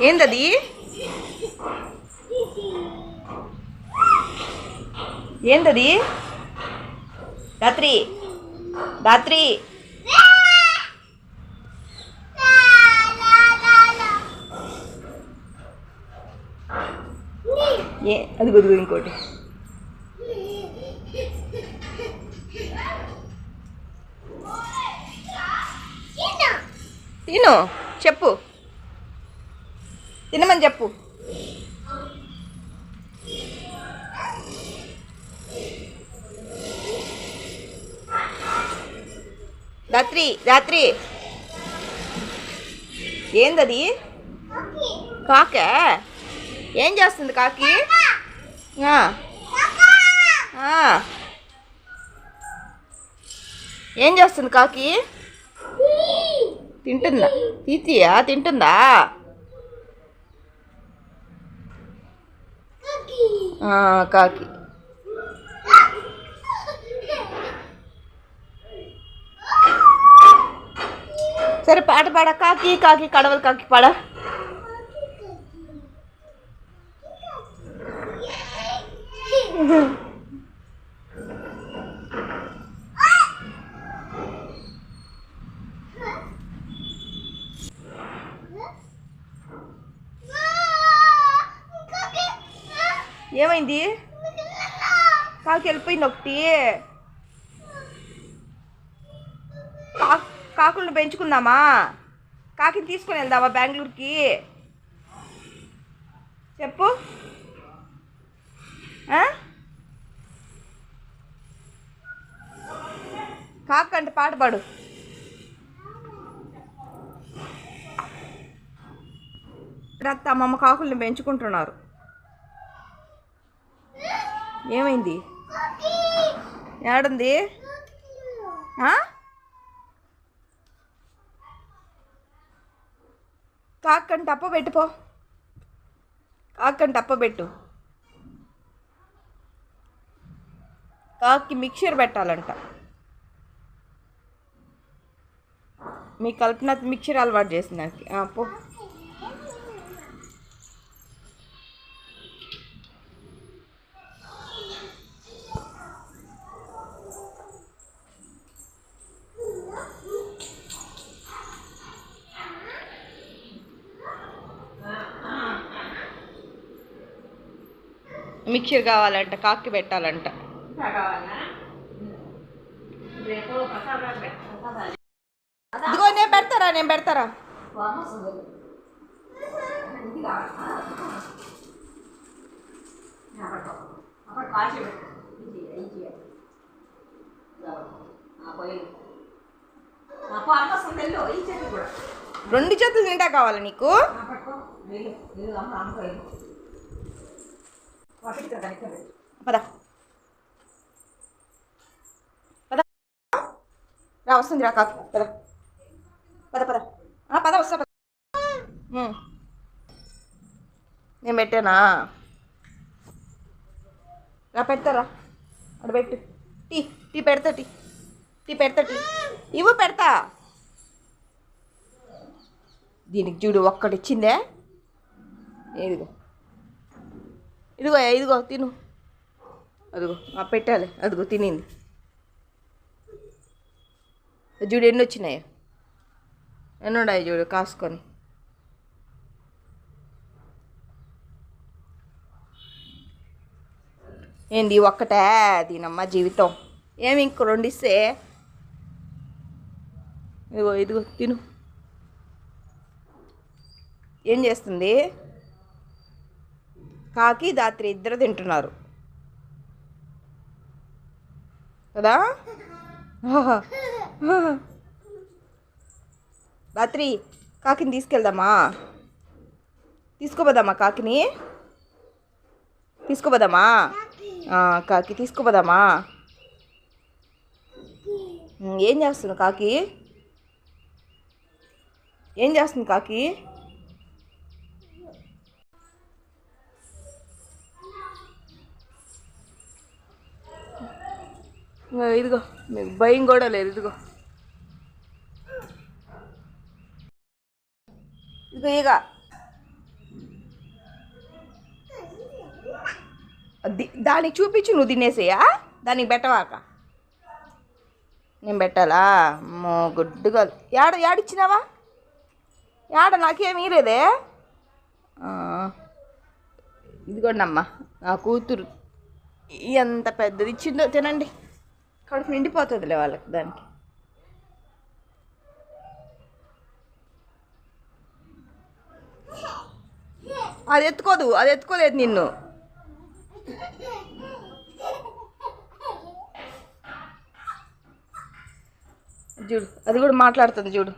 ఏందది? ఏందది? రాత్రి. రాత్రి. ఏ అది గుదుగు ఇంకోటి. తిను. చెప్పు. తినమని చెప్పు. రాత్రి రాత్రి. ఏందది? కాక? ఏం చేస్తుంది కాకి? ఏం చేస్తుంది కాకి? తింటుందా తీతియా తింటుందా ఆ, కాకి సరే పాట పాడ కాకి కాకి కడవలు కాకి పాడ ఏమైంది? కాకి వెళ్ళిపోయింది ఒకటి. కాకులను పెంచుకుందామా? కాకిని తీసుకొని వెళ్దామా బెంగళూరుకి? చెప్పు. కాకు అంటే పాట పాడు. రత్త అమ్మమ్మ కాకుల్ని పెంచుకుంటున్నారు. ఏమైంది? ఏడుంది? కాక్కని టప్ప అప్ప పెట్టుపో కాకంట టప్ప పెట్టు. కాకి మిక్చర్ పెట్టాలంట. మీ కల్పన మిక్చర్ అలవాటు చేసింది నాకు. పో. మిక్చర్ కావాలంట కాకి పెట్టాలంట. ఇదిగో నేను పెడతారా నేను పెడతారా? రెండు చేతులు నిండా కావాలా నీకు? పద పద రా వస్తుంది రా కాకు పద పద పద పద వస్తా పద నేను పెట్టానా రా పెడతారా అక్కడ పెట్టు టీ టీ పెడతా టీ టీ పెడతా టీ ఇవ్వు పెడతా దీనికి చూడు ఒక్కటి ఇచ్చిందే ఏది ఇదిగో ఇదిగో తిను. అదిగో ఆ పెట్టాలి. అదిగో తినింది. చూడు ఎన్ని వచ్చినాయో? ఎన్ని ఉన్నాయి చూడు కాసుకొని. ఏంది ఒక్కటే? దీనమ్మ జీవితం. ఏమి ఇంక రెండు ఇస్తే? ఇదిగో ఇదిగో తిను. ఏం చేస్తుంది? కాకి దాత్రి ఇద్దరు తింటున్నారు. కదా? రాత్రి కాకిని తీసుకెళ్దామా? తీసుకోపోదామా కాకిని? తీసుకోపోదామా? కాకి తీసుకోపోదామా? ఏం చేస్తుంది కాకి? ఏం చేస్తుంది కాకి? ఇదిగో, మీకు భయం కూడా లేదు ఇదిగో. ఇదిగో ఇక దానికి చూపించి నువ్వు తినేసేయా? దానికి పెట్టవాక. నేను పెట్టాలా? అమ్మో గుడ్డుగా. యాడ యాడిచ్చినావా? యాడ నాకేమీ లేదే ఇదిగోండమ్మా నా కూతురు ఎంత పెద్దది ఇచ్చిందో తినండి. కడుపు నిండిపోతుందిలే వాళ్ళకి దానికి. అది ఎత్తుకోదు అది ఎత్తుకోలేదు నిన్ను. చూడు అది కూడా మాట్లాడుతుంది చూడు.